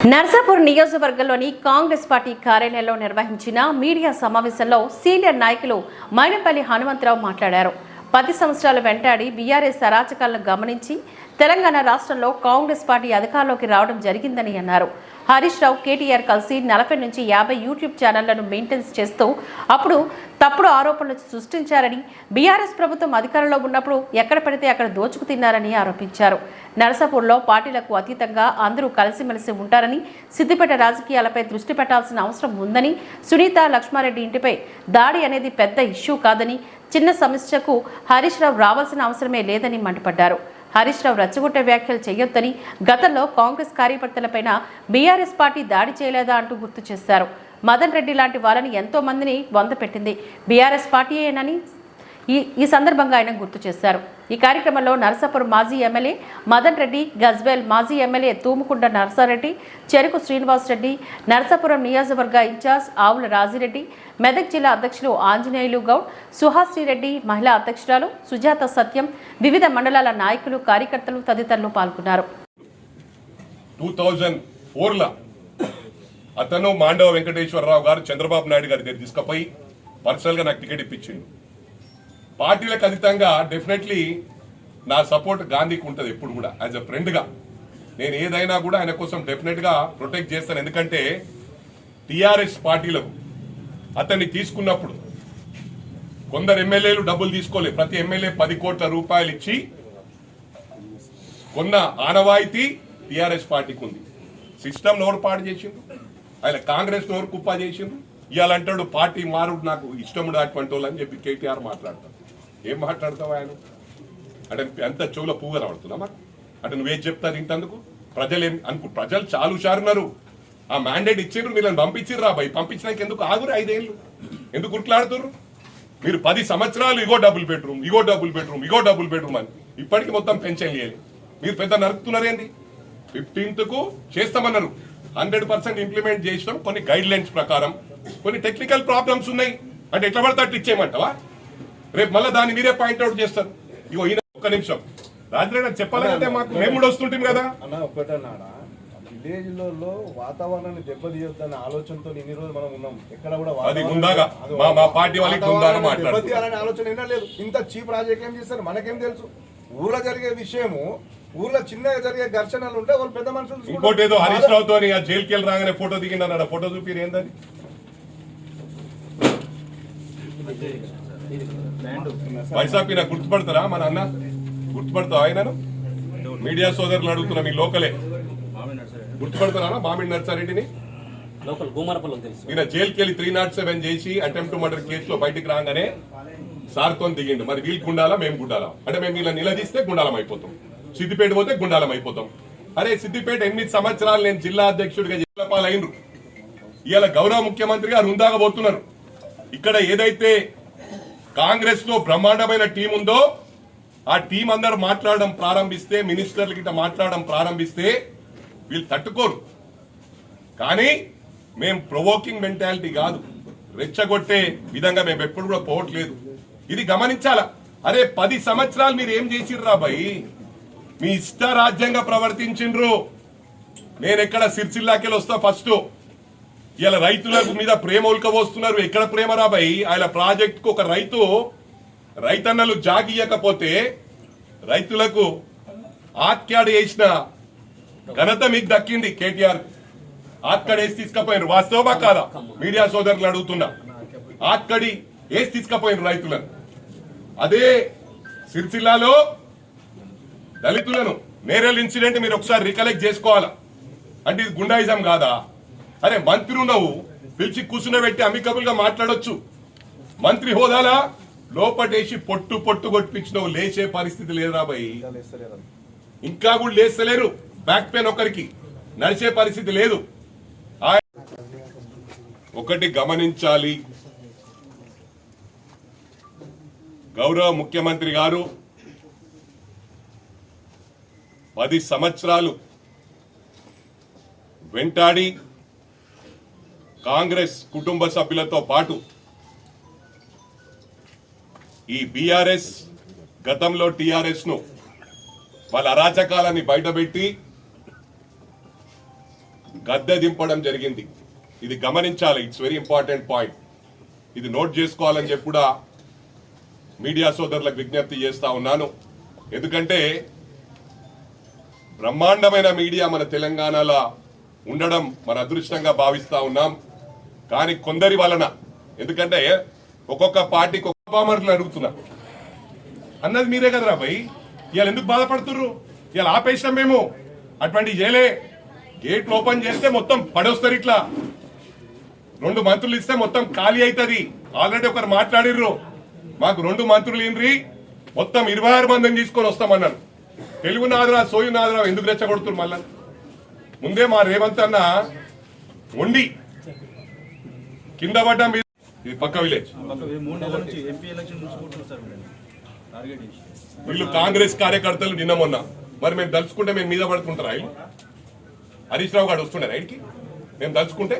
నర్సాపూర్ నియోజకవర్గంలోని కాంగ్రెస్ పార్టీ కార్యాలయంలో నిర్వహించిన మీడియా సమావేశంలో సీనియర్ నాయకులు మైనపల్లి హనుమంతరావు మాట్లాడారు. పది సంవత్సరాలు వెంటాడి బీఆర్ఎస్ అరాచకాలను గమనించి తెలంగాణ రాష్ట్రంలో కాంగ్రెస్ పార్టీ అధికారంలోకి రావడం జరిగిందని అన్నారు. హరీష్ రావు కేటీఆర్ కలిసి నలభై నుంచి యాభై యూట్యూబ్ ఛానళ్ళను మెయింటెన్స్ చేస్తూ అప్పుడు తప్పుడు ఆరోపణలు సృష్టించారని బీఆర్ఎస్ ప్రభుత్వం అధికారంలో ఉన్నప్పుడు ఎక్కడ పడితే అక్కడ దోచుకు తిన్నారని ఆరోపించారు. నరసాపూర్లో పార్టీలకు అతీతంగా అందరూ కలిసిమెలిసి ఉంటారని సిద్దిపేట రాజకీయాలపై దృష్టి పెట్టాల్సిన అవసరం ఉందని సునీత లక్ష్మారెడ్డి ఇంటిపై దాడి అనేది పెద్ద ఇష్యూ కాదని చిన్న సమస్యకు హరీష్ రావు రావాల్సిన అవసరమే లేదని మండిపడ్డారు. హరీష్ రావు రచ్చగొట్టే వ్యాఖ్యలు చేయొద్దని గతంలో కాంగ్రెస్ కార్యకర్తలపైన బీఆర్ఎస్ పార్టీ దాడి చేయలేదా అంటూ గుర్తు చేశారు. మదన్ రెడ్డి లాంటి వాళ్ళని ఎంతో మందిని వంద పెట్టింది. బీఆర్ఎస్ పార్టీయేనని ఈ ఈ సందర్భంగా ఆయన గుర్తు చేశారు. ఈ కార్యక్రమంలో నరసాపురం మాజీ ఎమ్మెల్యే మదన్ రెడ్డి గజ్వేల్ మాజీ ఎమ్మెల్యే తూముకుండ నరసారెడ్డి చెరుకు శ్రీనివాస్ రెడ్డి నరసాపురం నియోజకవర్గ ఇన్ఛార్జ్ ఆవుల రాజిరెడ్డి మెదక్ జిల్లా అధ్యక్షులు ఆంజనేయులు గౌడ్ సుహాశ్రీ రెడ్డి మహిళా అధ్యక్షురాలు సుజాత సత్యం వివిధ మండలాల నాయకులు కార్యకర్తలు తదితరులు పాల్గొన్నారు. టూ అతను మాండవ వెంకటేశ్వరరావు గారు చంద్రబాబు నాయుడు గారి దగ్గర తీసుకుపోయి పర్సనల్గా నాకు టికెట్ ఇప్పించిండు. పార్టీలకు అతీతంగా డెఫినెట్లీ నా సపోర్ట్ గాంధీకి ఉంటుంది ఎప్పుడు కూడా యాజ్ అ ఫ్రెండ్గా నేను ఏదైనా కూడా ఆయన కోసం డెఫినెట్గా ప్రొటెక్ట్ చేస్తాను. ఎందుకంటే టిఆర్ఎస్ పార్టీలకు అతన్ని తీసుకున్నప్పుడు కొందరు ఎమ్మెల్యేలు డబ్బులు తీసుకోలేదు ప్రతి ఎమ్మెల్యే పది కోట్ల రూపాయలు ఇచ్చి కొన్న ఆనవాయితీ టీఆర్ఎస్ పార్టీకి ఉంది. సిస్టమ్ ఎవరు పాటు చేసిండు. ఆయన కాంగ్రెస్ ఎవరు కుప్ప చేసిండు. ఇవాళ అంటాడు పార్టీ మారుడు నాకు ఇష్టముడు అటువంటి వాళ్ళు అని చెప్పి కేటీఆర్ మాట్లాడతాడు. ఏం మాట్లాడతావు ఆయన? అంటే ఎంత చెవులో పువ్వు కనబడుతున్నామా అంటే నువ్వేం చెప్తా ఇంతందుకు? ప్రజలు ఏం అనుకు ప్రజలు చాలు హుషారున్నారు ఆ మ్యాండేట్ ఇచ్చిండ్రు వీళ్ళని పంపించిర్రు రా భయ్ పంపించినాక ఎందుకు ఆగురు ఐదేళ్ళు? ఎందుకు గుర్తులాడుతుర్రు మీరు పది సంవత్సరాలు ఇగో డబుల్ బెడ్రూమ్ ఇగో డబుల్ బెడ్రూమ్ ఇగో డబుల్ బెడ్రూమ్ అని. ఇప్పటికీ మొత్తం పెన్షన్ లేదు. మీరు పెద్ద నరుకుతున్నారేంది ఫిఫ్టీన్త్కు చేస్తామన్నారు. హండ్రెడ్ పర్సెంట్ ఇంప్లిమెంట్ చేసినాం. కొన్ని గైడ్ లైన్స్ ప్రకారం. కొన్ని టెక్నికల్ ప్రాబ్లమ్స్ ఉన్నాయి. అంటే ఎట్లా పడితే అట్లా ఇచ్చేయమంటావా? రేపు మళ్ళీ దాన్ని మీరే పాయింట్అవుట్ చేస్తారు. ఇగో ఈయన ఒక్క నిమిషం. రాజరెడ్డి చెప్పాలంటే మాకు మేము కూడా వస్తుంటాం కదా? అన్న ఒక్కటన్నాడా? విలేజ్లో వాతావరణాన్ని దెబ్బతీయొద్దన్న ఆలోచనతో ఇన్ని రోజులు మనం ఉన్నాం. ఎక్కడ కూడా అది. అది మా- పార్టీ వాళ్ళకి. దెబ్బతీయాలనే ఆలోచన ఏనా లేదు. ఇంత చీప్ రాజకీయం చేస్తారు? మనకేం తెలుసు? ఊర్లో జరిగే విషయము ఊర్లో చిన్నగా జరిగే ఘర్షణలు ఉంటే వాళ్ళు పెద్ద మనుషులు. ఇంకోటి ఏదో హరీష్ రావుతో జైలుకి వెళ్ళి రాగానే ఫోటో దిగిందన్నాడు ఫోటో చూపిరు ఏందని వైసాపి నాకు గుర్తుపడతారా మన అన్న? గుర్తుపడతావు ఆయనను? మీడియా సోదరులు అడుగుతున్నా మీ లోకలే. గుర్తుపడతారా మామిడి నర్సారెడ్డిని? ఈయన జైలుకి వెళ్ళి త్రీ నాట్ సెవెన్ చేసి అటెంప్ట్ మర్డర్ కేసులో బయటికి రాగానే సార్తో దిగిండు. మరి వీళ్ళు గుండాలా? మేము గుండాలా? అంటే మేము వీళ్ళని నిలదీస్తే గుండాలం అయిపోతాం. సిద్దిపేట పోతే గుండాలం అయిపోతాం. అరే సిద్దిపేట ఎనిమిది సంవత్సరాలు నేను జిల్లా అధ్యక్షుడిగా జిల్లా పాలైనరు ఇవాళ గౌరవ ముఖ్యమంత్రి గారు హుందాగా పోతున్నారు. ఇక్కడ ఏదైతే కాంగ్రెస్లో బ్రహ్మాండమైన టీం ఉందో ఆ టీం అందరు మాట్లాడడం ప్రారంభిస్తే మినిస్టర్ల గిట్ట మాట్లాడడం ప్రారంభిస్తే వీళ్ళు తట్టుకోరు. కానీ మేము ప్రొవోకింగ్ మెంటాలిటీ కాదు. రెచ్చగొట్టే విధంగా మేము ఎప్పుడు కూడా పోవట్లేదు. ఇది గమనించాలా? అరే పది సంవత్సరాలు మీరు ఏం చేసిర్రా భయ్? మీ ఇష్ట రాజ్యంగా ప్రవర్తించిండ్రు. నేను ఎక్కడ సిరిసిల్లాకెళ్ళి వస్తా ఫస్ట్. ఇలా రైతుల మీద ప్రేమ ఉల్కబోస్తున్నారు ఎక్కడ ప్రేమ రాబాయి? ఆయన ప్రాజెక్టుకు ఒక రైతు రైతన్నలు జాగియకపోతే రైతులకు ఆత్కాడు వేసిన ఘనత మీకు దక్కింది కేటీఆర్. ఆత్కడి వేసి తీసుకపోయినారు. వాస్తవమా కాదా? మీడియా సోదరులు అడుగుతున్నా. ఆత్కడి వేసి తీసుకపోయినారు రైతులను. అదే సిరిసిల్లాలో దళితులను నేరల్ ఇన్సిడెంట్ మీరు ఒకసారి రికలెక్ట్ చేసుకోవాలా? అంటే ఇది గుండాయిజం కాదా? అరే మంత్రి ఉన్నావు పిలిచి కూర్చునబెట్టి అమికబుల్గా మాట్లాడొచ్చు. మంత్రి హోదాలా? లోపటేసి పొట్టు పొట్టు కొట్టించినవు లేచే పరిస్థితి లేదురా బాయ్. ఇంకా కూడా లేస్తలేరు. బ్యాక్ పెయిన్ ఒకరికి. నడిచే పరిస్థితి లేదు. ఒకటి గమనించాలి. గౌరవ ముఖ్యమంత్రి గారు పది సంవత్సరాలు వెంటాడి కాంగ్రెస్ కుటుంబ సభ్యులతో పాటు ఈ బీఆర్ఎస్ గతంలో టీఆర్ఎస్ను వాళ్ళ అరాచకాలని బయటపెట్టి గద్దె దింపడం జరిగింది. ఇది గమనించాలి. ఇట్స్ వెరీ ఇంపార్టెంట్ పాయింట్ ఇది నోట్ చేసుకోవాలని చెప్పి కూడా మీడియా సోదరులకు విజ్ఞప్తి చేస్తా ఉన్నాను. ఎందుకంటే బ్రహ్మాండమైన మీడియా మన తెలంగాణలో ఉండడం మన అదృష్టంగా భావిస్తా ఉన్నాం. కానీ కొందరి వలన. ఎందుకంటే ఒక్కొక్క పార్టీకి ఒక్క పామర్లు అడుగుతున్నా. అన్నది మీరే కదరా భయ్? ఇవాళ ఎందుకు బాధపడుతుర్రు? ఇవాళ ఆపేసాం మేము. అటువంటి చేయలే గేట్లు ఓపెన్ చేస్తే మొత్తం పడొస్తారు ఇట్లా. రెండు మంత్రులు ఇస్తే మొత్తం ఖాళీ అవుతుంది ఆల్రెడీ ఒకరు మాట్లాడిర్రు. మాకు రెండు మంత్రులు ఇండ్రి మొత్తం ఇరవై ఆరు మందిని తీసుకొని వస్తామన్నారు తెలుగు నాదరా సోయు నాదరా ఎందుకు రెచ్చగొడుతున్నారు మళ్ళీ? ముందే మా రేవంత్ అన్న వండి కింద పడ్డా మీద ఇది పక్క విలేజ్. వీళ్ళు. కాంగ్రెస్ కార్యకర్తలు నిన్న మొన్న. మరి మేము దలుచుకుంటే మేము మీద పడుతుంటారా వీళ్ళు? హరీష్ రావు గారు వస్తుండే రైడ్కి మేము దలుచుకుంటే.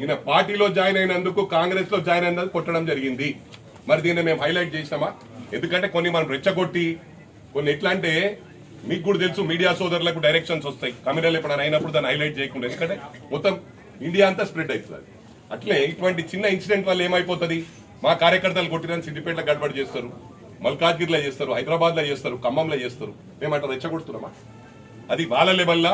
ఈయన పార్టీలో జాయిన్ అయినందుకు కాంగ్రెస్లో జాయిన్ అయినందుకు కొట్టడం జరిగింది. మరి దీన్ని మేము హైలైట్ చేసినామా? ఎందుకంటే కొన్ని మనం రెచ్చగొట్టి కొన్ని ఎట్లా అంటే మీకు కూడా తెలుసు మీడియా సోదరులకు డైరెక్షన్స్ వస్తాయి. కమిటీలు ఎప్పుడైనా అయినప్పుడు దాన్ని హైలైట్ చేయకుండా. ఎందుకంటే మొత్తం ఇండియా అంతా స్ప్రెడ్ అవుతుంది అట్లే ఇటువంటి చిన్న ఇన్సిడెంట్ వల్ల ఏమైపోతుంది? మా కార్యకర్తలు కొట్టిన సిద్దిపేటలో గడబడి చేస్తారు మల్కాజ్గిరిలో చేస్తారు హైదరాబాద్లో చేస్తారు ఖమ్మంలో చేస్తారు. మేము అట్లా రెచ్చగొడుతున్నామా? అది వాళ్ళ లెవెల్లా